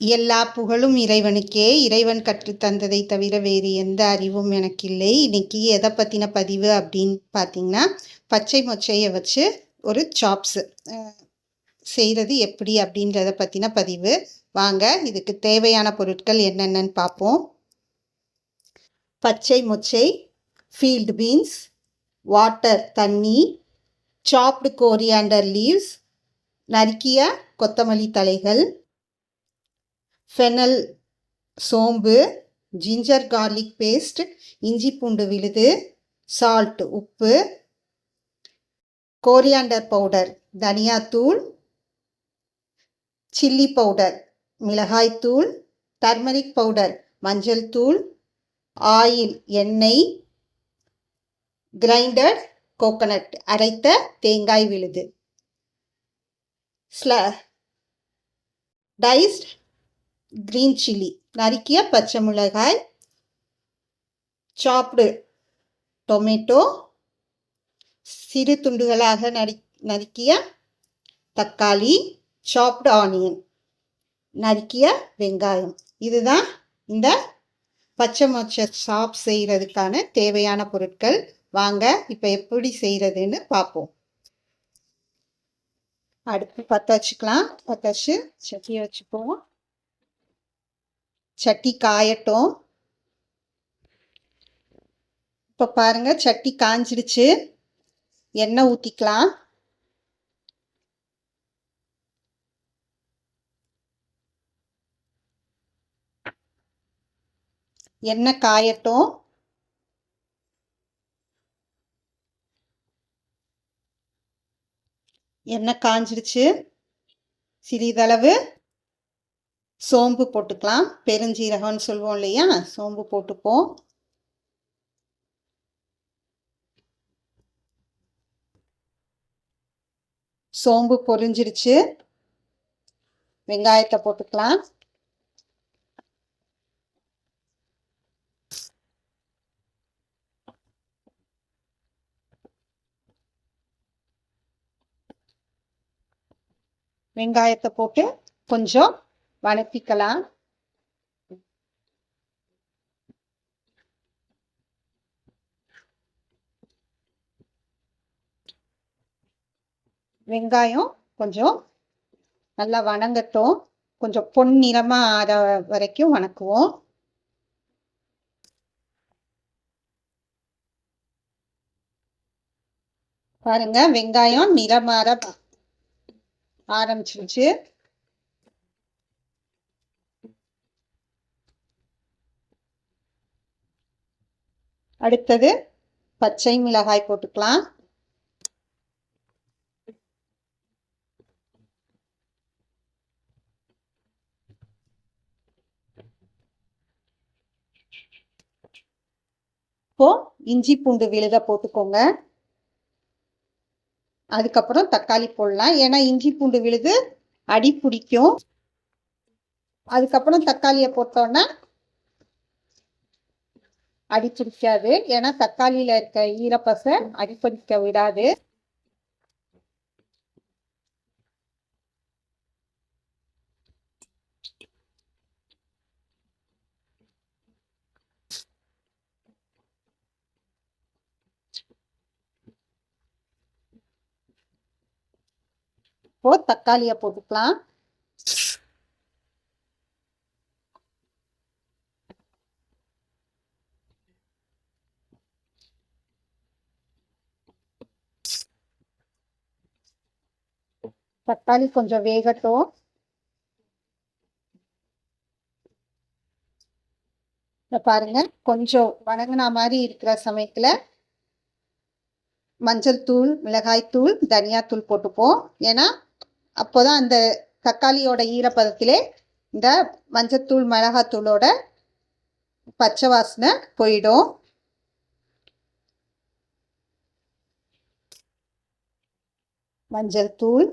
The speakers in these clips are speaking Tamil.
எல்லா புகழும் இறைவனுக்கே. இறைவன் கற்றுத் தந்ததை தவிர வேறு எந்த அறிவும் எனக்கு இல்லை இன்னைக்கு எதை பற்றின பதிவு அப்படின்னு பார்த்தீங்கன்னா பச்சை மொச்சையை வச்சு ஒரு சாப்ஸு செய்கிறது எப்படி அப்படின்றத பற்றின பதிவு. வாங்க இதுக்கு தேவையான பொருட்கள் என்னென்னன்னு பார்ப்போம். பச்சை மொச்சை ஃபீல்டு பீன்ஸ் வாட்டர் தண்ணி சாப்டு கோரியாண்டர் லீவ்ஸ் நறுக்கிய கொத்தமல்லி தலைகள் ஃபெனல் சோம்பு ஜிஞ்சர் கார்லிக் பேஸ்ட் இஞ்சி பூண்டு விழுது சால்ட் உப்பு கோரியாண்டர் பவுடர் தனியாத்தூள் சில்லி பவுடர் மிளகாய்த்தூள் டர்மரிக் பவுடர் மஞ்சள் தூள் ஆயில் எண்ணெய் கிரைண்டட் கோகனட் அரைத்த தேங்காய் விழுது. ஸ்ல டைஸ்ட் க்ரீன் சில்லி நறுக்கிய பச்சை மிளகாய் சாப்டு டொமேட்டோ சிறு துண்டுகளாக நறு நறுக்கிய தக்காளி சாப்டு ஆனியன் நறுக்கிய வெங்காயம். இதுதான் இந்த பச்சை மொச்சை சாப் செய்கிறதுக்கான தேவையான பொருட்கள். வாங்க இப்போ எப்படி செய்கிறதுன்னு பார்ப்போம் அடுப்பு பற்ற வச்சுக்கலாம். பற்ற வச்சு சட்டியை வச்சுப்போம். சட்டி காயட்டும். இப்போ பாருங்க சட்டி காஞ்சிடுச்சு. எண்ணெய் ஊற்றிக்கலாம் எண்ணெய் காயட்டும். எண்ணெய் காஞ்சிடுச்சு. சிறிதளவு. சோம்பு போட்டுக்கலாம். பெருஞ்சீரகம்னு சொல்லுவோம் இல்லையா? சோம்பு போட்டுப்போம். சோம்பு பொரிஞ்சிருச்சு. வெங்காயத்தை போட்டுக்கலாம். வெங்காயத்தை போட்டு கொஞ்சம் வணக்கிக்கலாம். வெங்காயம் கொஞ்சம் நல்லா வணங்கட்டும். கொஞ்சம் பொன்னிறமாக ஆற வரைக்கும் வணக்குவோம். பாருங்க வெங்காயம் நிறமாற ஆரம்பிச்சிருச்சு. அடுத்தது பச்சை மிளகாய் போட்டுக்கலாம். இப்போ இஞ்சி பூண்டு விழுத போட்டுக்கோங்க. அதுக்கப்புறம் தக்காளி போடலாம். ஏன்னா இஞ்சி பூண்டு விழுது அடி பிடிக்கும். அதுக்கப்புறம் தக்காளியை போட்டோன்னா அடி ஏன்னா தக்காளியில் இருக்க ஈரப்பசை அடிப்பிடிக்க விடாது. இப்போ தக்காளியை போட்டுக்கலாம். தக்காளி கொஞ்சம் வேகட்டும் இதை பாருங்க. கொஞ்சம் வணங்கின மாதிரி இருக்கிற சமயத்தில் மஞ்சள் தூள் மிளகாய் தூள் தனியாத்தூள் போட்டுப்போம். ஏன்னா அப்போதான் அந்த தக்காளியோட ஈரப்பதத்திலே இந்த மஞ்சத்தூள் மிளகாத்தூளோட பச்சை வாசனை போயிடும். மஞ்சள் தூள்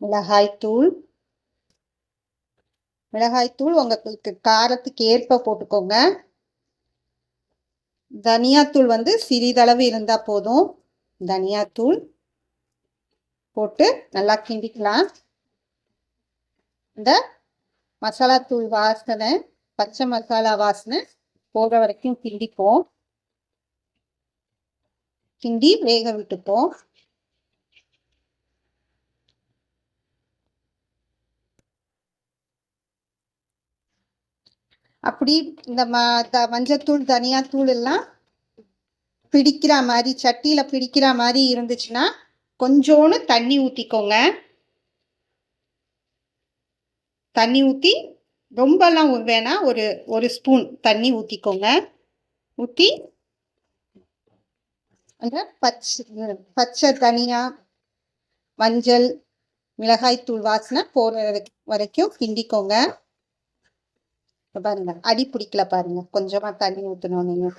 மிளகாய்த்தூள் மிளகாய்த்தூள் உங்களுக்கு காரத்துக்கு ஏற்ப போட்டுக்கோங்க. தனியாத்தூள் வந்து சிறிதளவு இருந்தால் போதும். தனியாத்தூள் போட்டு நல்லா கிண்டிக்கலாம். இந்த மசாலா தூள் வாசனை பச்சை மசாலா வாசனை போகிற வரைக்கும் கிண்டிப்போம். கிண்டி வேக விட்டுப்போம். அப்படி இந்த ம த மஞ்சத்தூள் தனியாத்தூள் எல்லாம் பிடிக்கிற மாதிரி சட்டியில் பிடிக்கிற மாதிரி இருந்துச்சுன்னா கொஞ்சோண்டு தண்ணி ஊற்றிக்கோங்க தண்ணி ஊற்றி ரொம்பலாம் வேணால் ஒரு ஒரு ஸ்பூன் தண்ணி ஊற்றிக்கோங்க ஊற்றி அந்த பச்சை பச்சை தனியா மஞ்சள் மிளகாய்த்தூள் வாசனை போகிற வரைக்கும் கிண்டிக்கோங்க. பாருங்க அடி பிடிக்கல பாருங்க. கொஞ்சமா தண்ணி ஊற்றணும் நீங்கள்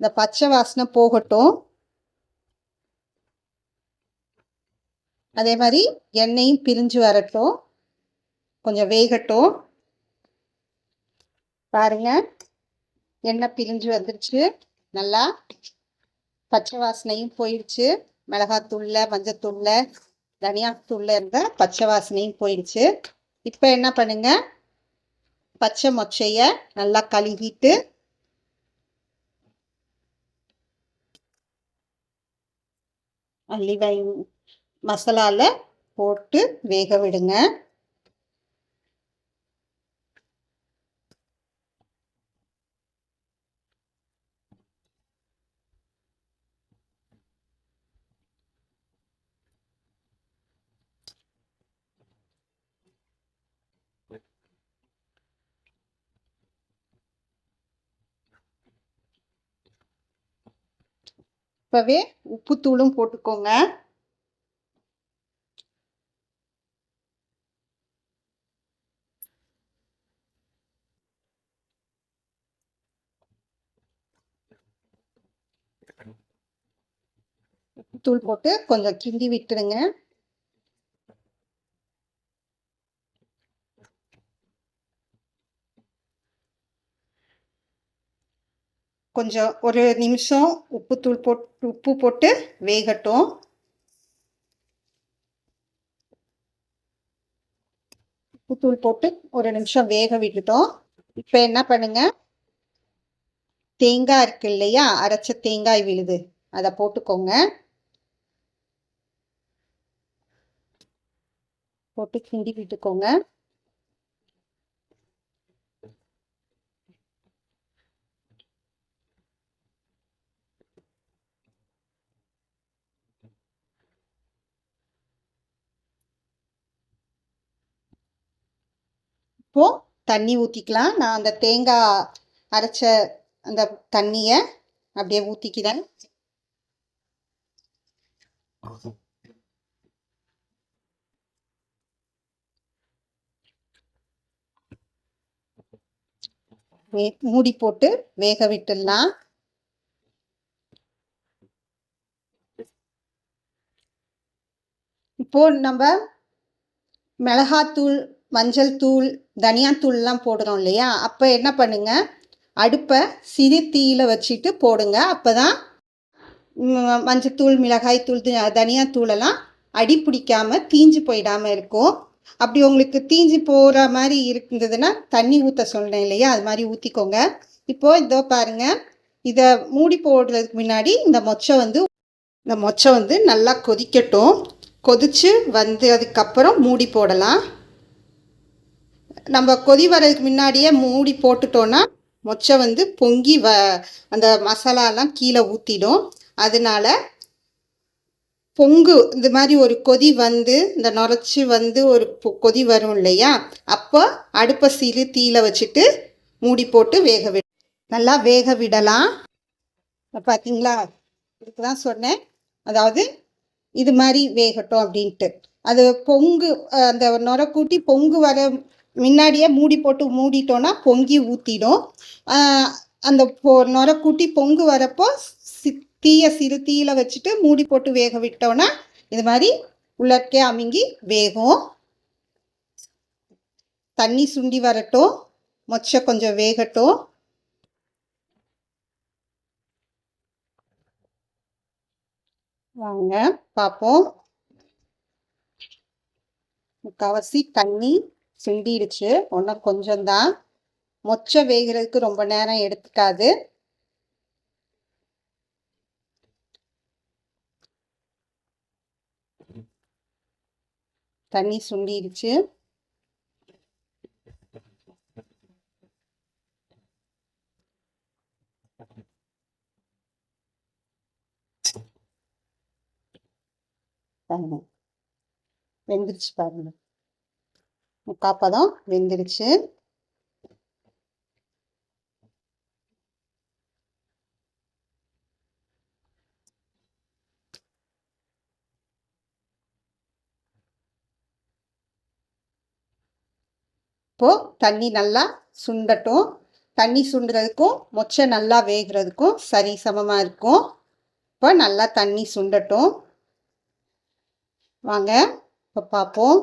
இந்த பச்சை வாசனை போகட்டும். அதே மாதிரி எண்ணெயும் பிரிஞ்சு வரட்டும். கொஞ்சம் வேகட்டும். பாருங்க எண்ணெய் பிரிஞ்சு வந்துருச்சு. நல்லா பச்சை வாசனையும் போயிடுச்சு. மிளகாத்தூள்ல மஞ்சத்தூள்ல தனியாத்தூள்ல இருந்த பச்சை வாசனையும் போயிடுச்சு. இப்போ என்ன பண்ணுங்க? பச்சை மொச்சையை நல்லா கழுவிட்டு அள்ளிவை மசாலாவில் போட்டு வேக விடுங்க. இப்போவே உப்புத்தூளும் போட்டுக்கோங்க. தூள் போட்டு கொஞ்சம் கிண்டி விட்டுருங்க. கொஞ்சம் ஒரு நிமிஷம் உப்புத்தூள் போட்டு உப்பு போட்டு வேகட்டும். உப்புத்தூள் போட்டு ஒரு நிமிஷம் வேக விட்டுட்டோம். இப்போ என்ன பண்ணுங்க? தேங்காய் இருக்கு இல்லையா? அரைச்ச தேங்காய் விழுது. அதை போட்டுக்கோங்க. போட்டு கிண்டி விட்டுக்கோங்க. இப்போ தண்ணி ஊற்றிக்கலாம் நான் அந்த தேங்காய் அரைச்ச அந்த தண்ணியை அப்படியே ஊற்றிக்கிறேன் மூடி போட்டு வேக விட்டுடலாம். இப்போ நம்ம மிளகாத்தூள் மஞ்சள் தூள் தனியாத்தூள்லாம் போடுறோம் இல்லையா? அப்போ என்ன பண்ணுங்க? அடுப்பை சிறு தீயில் வச்சுட்டு போடுங்க. அப்போ தான் மஞ்சத்தூள் மிளகாய்த்தூள் தனியாத்தூளெல்லாம் அடி பிடிக்காமல் தீஞ்சு போயிடாமல் இருக்கும். அப்படி உங்களுக்கு தீஞ்சு போகிற மாதிரி இருந்ததுன்னா தண்ணி ஊற்ற சொன்னேன் இல்லையா? அது மாதிரி ஊற்றிக்கோங்க இப்போது இதோ பாருங்கள் இதை மூடி போடுறதுக்கு முன்னாடி இந்த மொச்சை வந்து இந்த மொச்சை வந்து நல்லா கொதிக்கட்டும். கொதித்து வந்து அதுக்கப்புறம் மூடி போடலாம். நம்ம கொதி வர்றதுக்கு முன்னாடியே மூடி போட்டுட்டோன்னா மொச்சை வந்து பொங்கி வ அந்த மசாலாலாம் கீழே ஊற்றிடும் அதனால பொங்கு இந்த மாதிரி ஒரு கொதி வந்து இந்த நுரைச்சி வந்து ஒரு கொதி வரும் இல்லையா? அப்போ அடுப்பை சீலு தீயில வச்சுட்டு மூடி போட்டு வேக விட. நல்லா வேக விடலாம். பார்த்தீங்களா இதுக்கு தான் சொன்னேன். அதாவது இது மாதிரி வேகட்டும் அப்படின்ட்டு. அது பொங்கு அந்த நுர கூட்டி பொங்கு வர முன்னாடியே மூடி போட்டு மூடிட்டோன்னா பொங்கி ஊற்றிடும் அந்த பொ நுர கூட்டி பொங்கு வரப்போ சி தீயை சிறு தீயில வச்சுட்டு மூடி போட்டு வேக விட்டோன்னா இது மாதிரி உள்ளக்கே அமுங்கி வேகும். தண்ணி சுண்டி வரட்டும். மொச்சை கொஞ்சம் வேகட்டும். வாங்க பார்ப்போம் முக்காவாசி தண்ணி. சிந்திடுச்சு ஒன்றும் கொஞ்சம்தான். மொச்சை வேகிறதுக்கு ரொம்ப நேரம் எடுத்துக்காது. தண்ணி சுண்டிடுச்சு. வெந்துருச்சு பாருங்க. முக்காப்பதம் வெந்துடுச்சு இப்போ தண்ணி நல்லா சுண்டட்டும். தண்ணி சுண்டுறதுக்கும் மொச்சை நல்லா வேகிறதுக்கும் சரி சமமாக இருக்கும். இப்போ நல்லா தண்ணி சுண்டட்டும். வாங்க இப்போ பார்ப்போம்.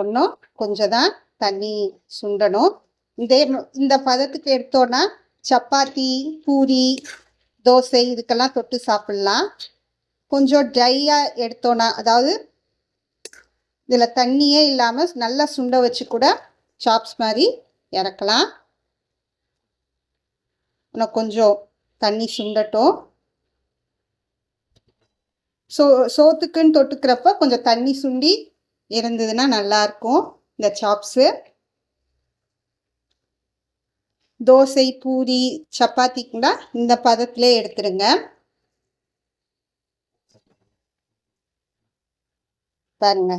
ஒன்றும் கொஞ்சம் தான் தண்ணி சுண்டணும். இதே இந்த பதத்துக்கு எடுத்தோன்னா சப்பாத்தி பூரி தோசை இதுக்கெல்லாம் தொட்டு சாப்பிட்லாம். கொஞ்சம் ட்ரையாக எடுத்தோன்னா அதாவது இதில் தண்ணியே இல்லாமல் நல்லா சுண்ட வச்சு கூட சாப்ஸ் மாதிரி இறக்கலாம். இன்னும் கொஞ்சம் தண்ணி சுண்டட்டும். சோ சோத்துக்குன்னு தொட்டுக்கிறப்ப கொஞ்சம் தண்ணி சுண்டி இருந்ததுன்னா நல்லாயிருக்கும் இந்த சாப்ஸு தோசை பூரி சப்பாத்திக்குனா இந்த பதத்திலே எடுத்துருங்க பாருங்க.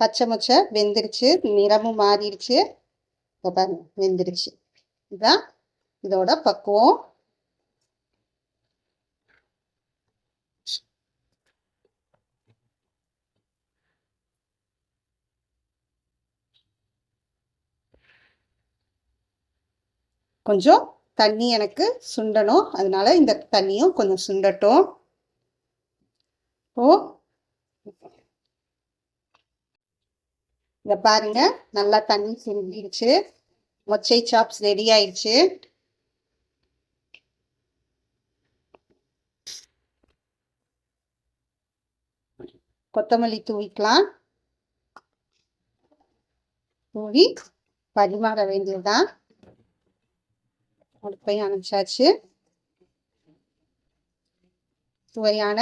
பச்சை மொச்சை வெந்துருச்சு. நிறமும் மாறிடுச்சு. இப்போ பாருங்க வெந்துருச்சு. இதுதான் இதோட பக்குவம். கொஞ்சம் தண்ணி எனக்கு சுண்டணும். அதனால இந்த தண்ணியும் கொஞ்சம் சுண்டட்டும். ஓ இதை பாருங்க. நல்லா தண்ணி சுருங்கிடுச்சு மொச்சை சாப்ஸ் ரெடி ஆயிடுச்சு. கொத்தமல்லி தூவிக்கலாம். தூவி பரிமாற வேண்டியதுதான். அடுப்பையும் அணைச்சாச்சு சுவையான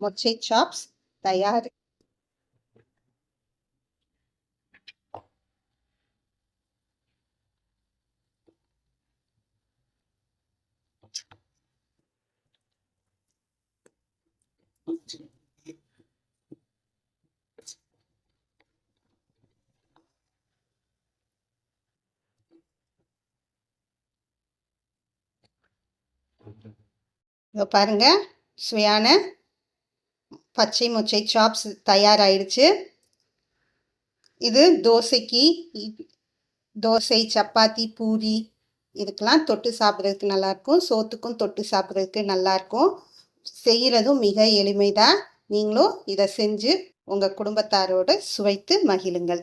மொச்சை சாப்ஸ் தயார். இதோ பாருங்கள் சுவையான பச்சை மொச்சை சாப்ஸ் தயாராகிடுச்சு இது தோசைக்கு தோசை சப்பாத்தி பூரி இதுக்கெல்லாம் தொட்டு சாப்பிட்றதுக்கு நல்லாயிருக்கும். சோத்துக்கும் தொட்டு சாப்பிட்றதுக்கு நல்லாயிருக்கும். செய்கிறதும் மிக எளிமைதான். நீங்களும் இதை செஞ்சு உங்கள் குடும்பத்தாரோடு சுவைத்து மகிழுங்கள்.